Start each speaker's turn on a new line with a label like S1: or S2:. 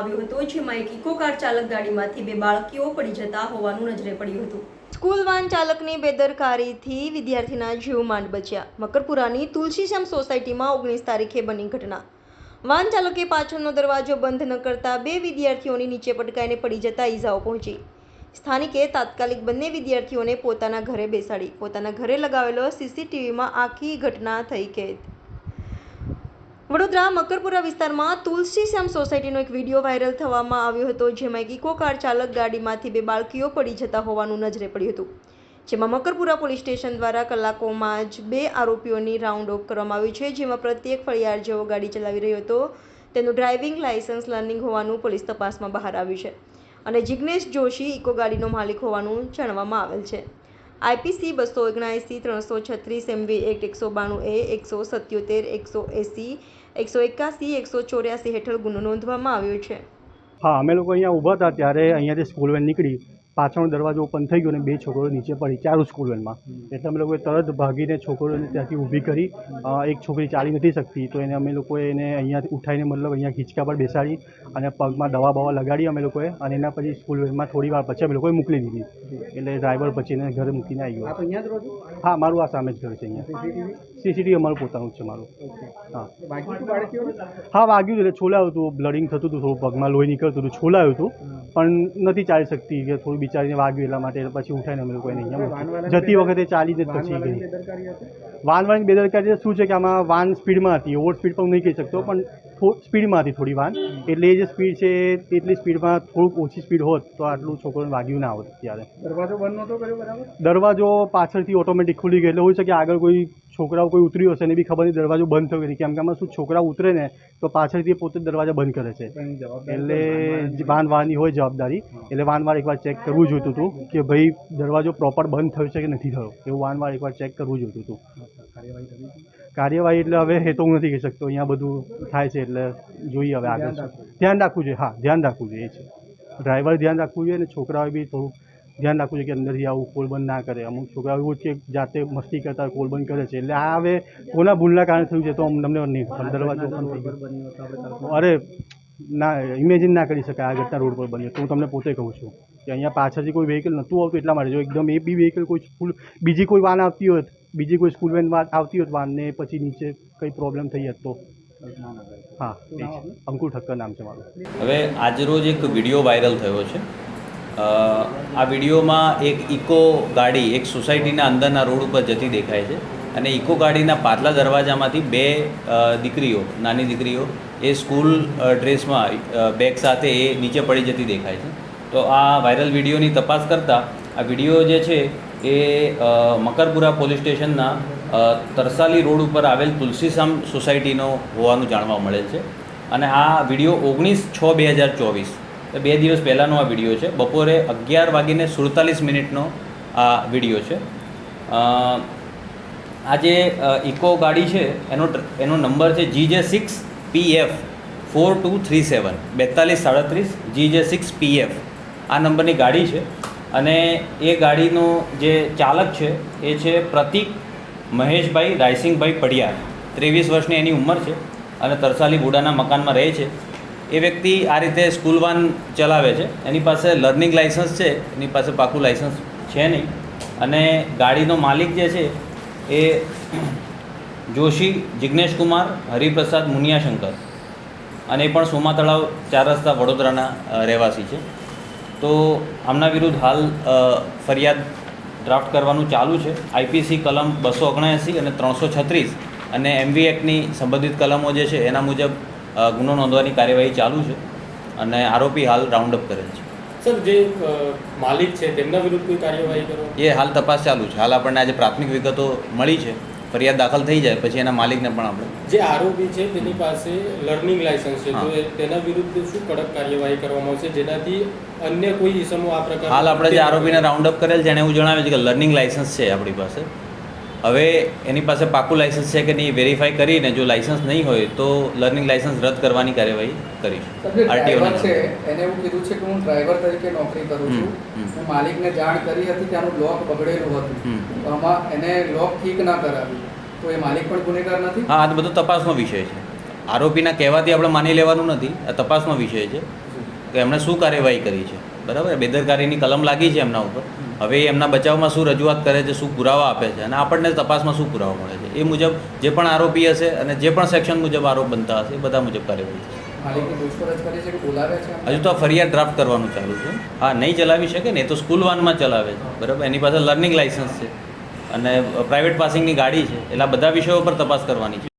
S1: આવ્યો હતો જેમાં એક ઇકો કાર ચાલક ગાડીમાંથી બે બાળકીઓ પડી જતા હોવાનું નજરે પડ્યું હતું. સ્કૂલ વાન ચાલકની બેદરકારીથી વિદ્યાર્થીના જીવ માંડ બચ્યા. મકરપુરાની તુલસીશ્યામ સોસાયટીમાં ઓગણીસ તારીખે બની ઘટના. વાન ચાલકે પાછળનો દરવાજો બંધ ન કરતા બે વિદ્યાર્થીઓની નીચે પટકાઈને પડી જતા ઈજાઓ પહોંચી. સ્થાનિકે તાત્કાલિક બંને વિદ્યાર્થીઓને પોતાના ઘરે બેસાડી. પોતાના ઘરે લગાવેલો સીસીટીવીમાં આખી ઘટના થઈ કેદ. વડોદરા મકરપુરા વિસ્તારમાં તુલસી શ્યામ સોસાયટીનો એક વીડિયો વાયરલ થવામાં આવ્યો હતો, જેમાં એક ઇકો કાર ચાલક ગાડીમાંથી બે બાળકીઓ પડી જતા હોવાનું નજરે પડ્યું હતું. જેમાં મકરપુરા પોલીસ સ્ટેશન દ્વારા કલાકોમાં જ બે આરોપીઓની રાઉન્ડ ઓફ કરવામાં આવ્યું છે, જેમાં પ્રત્યેક ફળિયાર જેવો ગાડી ચલાવી રહ્યો હતો, તેનું ડ્રાઇવિંગ લાયસન્સ લર્નિંગ હોવાનું પોલીસ તપાસમાં બહાર આવ્યું છે. અને જિગ્નેશ જોશી ઇકો ગાડીનો માલિક હોવાનું જાણવામાં આવેલ છે. આઈપીસી બસો ઓગણએંસી ત્રણસો છત્રીસ, એમવી એક્ટ એકસો બાણું એ, એકસો સત્યોતેર, એકસો એંસી, એકસો એકાસી, એકસો ચોર્યાસી હેઠળ ગુનો નોંધવામાં આવ્યો છે.
S2: હા, અમે લોકો અહીંયા ઊભા હતા ત્યારે અહીંયાથી સ્કૂલ વેન નીકળી. પાછળનો દરવાજો ઓપન થઈ ગયો અને બે છોકરીઓ નીચે પડી ચારું સ્કૂલ વેનમાં એટલે અમે લોકોએ તરત ભાગીને છોકરીઓને ત્યાંથી ઊભી કરી એક છોકરી ચાલી નથી શકતી તો એને અમે લોકોએ એને અહીંયાથી ઉઠાઈને મતલબ અહીંયા ખીચકા પર બેસાડી અને પગમાં દવા બવા લગાડી અમે લોકોએ અને એના પછી સ્કૂલ વેનમાં થોડી વાર પછી અમે લોકોએ મોકલી દીધી. એટલે ડ્રાઈવર પછી એને ઘરે મૂકીને આવી ગયો. હા મારું આ સામે જ ઘર છે અહીંયા.
S3: સીસીટીવી?
S2: અમારું પોતાનું જ છે મારું. હા. હા વાગ્યું હતું એટલે છોલાયું હતું બ્લડિંગ થતું હતું થોડું પગમાં લોહી નીકળતું હતું છોલાયું હતું. પણ નથી ચાલી શકતી કે થોડું બિચારીને વાગ્યું એટલા માટે પછી ઉઠાઈને અમે લોકોએ નહીં. જતી વખતે ચાલી જ પછી ગઈ. વાન વાળાની બેદરકારી શું છે કે આમાં વાન સ્પીડમાં હતી. ઓવર સ્પીડ પણ નહીં કહી શકતો પણ સ્પીડમાં હતી થોડી વાન. એટલે એ જે સ્પીડ છે એટલી સ્પીડમાં થોડુંક ઓછી સ્પીડ હોત તો આટલું છોકરોને વાગ્યું ના હોત ત્યારે
S3: દરવાજો બંધ નહોતો કર્યો બરાબર?
S2: દરવાજો પાછળથી ઓટોમેટિક ખુલી ગયો. એટલે હોય છે કે આગળ કોઈ છોકરાઓ કોઈ ઉતર્યું હશે ને બી ખબર નહીં દરવાજો બંધ થયો નથી કેમ કે આમાં શું છોકરા ઉતરે ને તો પાછળથી પોતે દરવાજા બંધ કરે છે. એટલે વાનવાની હોય. જવાબદારી. એટલે વાનવાર એકવાર ચેક કરવું જોઈતું હતું કે ભાઈ દરવાજો પ્રોપર બંધ થયો છે કે નથી થયો. એવું વાનવાર એકવાર ચેક કરવું જોઈતું હતું
S3: કાર્યવાહી
S2: એટલે હવે એ તો હું નથી કહી શકતો. અહીંયા બધું થાય છે એટલે જોઈએ હવે આગળ ધ્યાન રાખવું જોઈએ. હા ધ્યાન રાખવું જોઈએ એ છે. ડ્રાઈવર ધ્યાન રાખવું જોઈએ અને છોકરાઓએ બી થોડું ધ્યાન રાખવું જોઈએ કે અંદરથી આવું કોલબંધ ના કરે. અમુક છોકરાઓ એવું છે જાતે મસ્તી કરતા કોલબંધ કરે છે. એટલે આ હવે કોના ભૂલના કારણે થયું છે તો અમને નહીં. દરવાજો અરે, ના ઇમેજિન ના કરી શકાય આ ઘટના રોડ પર બની તો હું તમને પોતે કહું છું કે અહીંયા પાછળથી કોઈ વ્હીકલ નહોતું આવતું એટલા માટે. જો એકદમ એ બી વ્હીકલ કોઈ સ્કૂલ બીજી કોઈ વાન આવતી હોત, બીજી કોઈ સ્કૂલ વેન આવતી હોત વાનને, પછી નીચે કંઈ પ્રોબ્લેમ થઈ હોત તો. હા અંકુર ઠક્કર નામ છે મારું.
S4: હવે આજરોજ એક વીડિયો વાયરલ થયો છે. આ વિડીયોમાં એક ઇકો ગાડી, એક સોસાયટીના અંદરના રોડ ઉપર જતી દેખાય છે અને ઇકો ગાડીના પાછલા દરવાજામાંથી બે દીકરીઓ, નાની દીકરીઓ એ સ્કૂલ ડ્રેસમાં બેગ સાથે એ નીચે પડી જતી દેખાય છે. તો આ વાયરલ વિડીયોની તપાસ કરતાં આ વીડિયો જે છે એ મકરપુરા પોલીસ સ્ટેશનના તરસાલી રોડ ઉપર આવેલ તુલસીસામ સોસાયટીનો હોવાનું જાણવા મળેલ છે. અને આ વીડિયો ઓગણીસ છ બે હજાર ચોવીસ બે દિવસ પહેલાંનો આ વીડિયો છે. બપોરે અગિયાર વાગીને સુડતાલીસ મિનિટનો આ વીડિયો છે. આ જે ઇકો ગાડી છે, એનો એનો નંબર છે G J six P F four two three seven. બેતાલીસ સાડત્રીસ જી જે સિક્સ પી એફ. આ નંબરની ગાડી છે અને એ ગાડીનો જે ચાલક છે એ છે પ્રતિક મહેશભાઈ રાયસિંગભાઈ પડિયાર ત્રેવીસ વર્ષની એની ઉંમર છે અને તરસાલી બુડાના મકાનમાં રહે છે. એ વ્યક્તિ આ રીતે સ્કૂલ વાન ચલાવે છે. એની પાસે લર્નિંગ લાઇસન્સ છે, એની પાસે પાકું લાઇસન્સ છે નહીં. અને ગાડીનો માલિક જે છે, એ જોશી જિજ્ઞેશ કુમાર, હરિપ્રસાદ મુનિયાશંકર અને એ પણ સોમા તળાવ ચાર રસ્તા વડોદરાના રહેવાસી છે. તો આમના વિરુદ્ધ હાલ ફરિયાદ ડ્રાફ્ટ કરવાનું ચાલુ છે. આઈપીસી કલમ બસો ઓગણએંસી અને ત્રણસો છત્રીસ અને એમવી એક્ટની સંબંધિત કલમો જે છે, એના મુજબ ગુનો નોંધવાની કાર્યવાહી ચાલુ છે અને આરોપી હાલ રાઉન્ડ અપ કરેલ છે.
S5: સર જે માલિક છે તેમના વિરુદ્ધ કોઈ કાર્યવાહી કરો?
S4: એ હાલ તપાસ ચાલુ છે. હાલ આપણને આજે પ્રાથમિક વિગતો મળી છે. ફરિયાદ દાખલ થઈ જાય પછી એના માલિકને પણ આપણે
S5: જે આરોપી છે તેની પાસે લર્નિંગ લાયસન્સ છે. તો તેના વિરુદ્ધ શું કડક કાર્યવાહી કરવામાં આવશે? જેનાથી અન્ય કોઈ ઇસમો આ પ્રકાર
S4: હાલ આપણે જે આરોપીને રાઉન્ડ અપ કરેલ છે એને એવું જણાવ્યું છે કે લર્નિંગ લાયસન્સ છે આપણી પાસે. હવે એની પાસે પાકું લાઇસન્સ છે કે નહીં વેરીફાઈ કરીને જો લાઇસન્સ નહીં હોય તો લર્નિંગ લાઇસન્સ રદ કરવાની કાર્યવાહી કરીશ. ને.
S6: છે એને એવું કીધું છે કે હું ડ્રાઈવર તરીકે નોકરી કરું છું.
S4: હમ.
S6: માલિકને જાણ કરી હતી કે આનું લોક બગડેલું હતું. તો આમાં એને લોક ઠીક ના કરાવ્યું તો એ માલિક પણ ગુનેગાર નથી?
S4: હા આ તો બધો તપાસનો વિષય છે. આરોપીના કહેવાથી આપણે માની લેવાનું નથી. આ તપાસનો વિષય છે. કે એમણે શું કાર્યવાહી કરી છે? બરાબર? બેદરકારીની કલમ લાગી છે એમના ઉપર. હવે એમના બચાવમાં શું રજૂઆત કરે છે શું પુરાવા આપે છે અને આપણને તપાસમાં શું પુરાવા મળે છે? એ મુજબ જે પણ આરોપી હશે અને જે પણ સેક્શન મુજબ આરોપ બનતા હશે એ બધા મુજબ કાર્યવાહી થશે. હજુ તો આ ફરિયાદ ડ્રાફ્ટ કરવાનું ચાલુ છે. હા નહીં ચલાવી શકે ને એ તો સ્કૂલ વાનમાં ચલાવે છે. બરાબર? એની પાસે લર્નિંગ લાઇસન્સ છે અને પ્રાઇવેટ પાસિંગની ગાડી છે. એટલે બધા વિષયો પર તપાસ કરવાની છે.